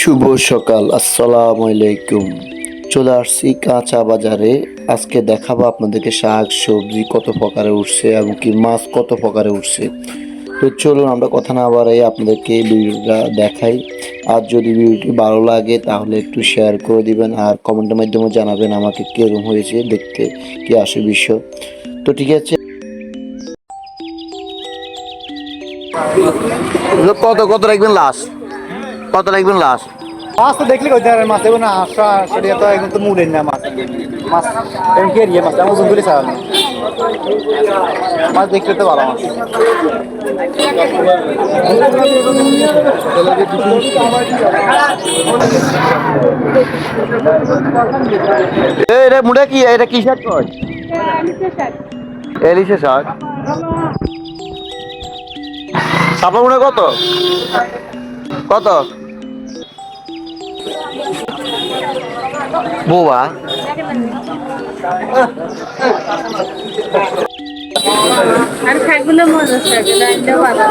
শুভ সকাল, আসসালামু আলাইকুম। চলে আসছি কাঁচা বাজারে। আজকে দেখাবো আপনাদেরকে শাক, সবজি কত প্রকারে উঠছে এবং কি মাছ কত প্রকারে উঠছে। তো চলুন আমরা কথা না বাড়াই আপনাদেরকে ভিডিওটা দেখাই। আর যদি ভিডিওটি ভালো লাগে তাহলে একটু শেয়ার করে দিবেন আর কমেন্টের মাধ্যমে জানাবেন আমাকে কীরকম হয়েছে, দেখতে কি আসে বিষয় তো ঠিক আছে। কত কত রাখবেন লাশ কত রাখবেন লাশ? মাছ তো দেখলে কইতে পারেন মাছ দেবো না আশা সেটা তো একদম তো মুড়েন না মাছ। মাছ এমন কে রিয়ে মাছ? আমার ওজন করে মাছ দেখলে তো ভালো মাছ। এই রে মুড়ে কি? এটা কি শাক কয়? এলিশে শাক। সাপা মুড়ে কত? কত? বোবা আর শাকগুলো মজা ভালো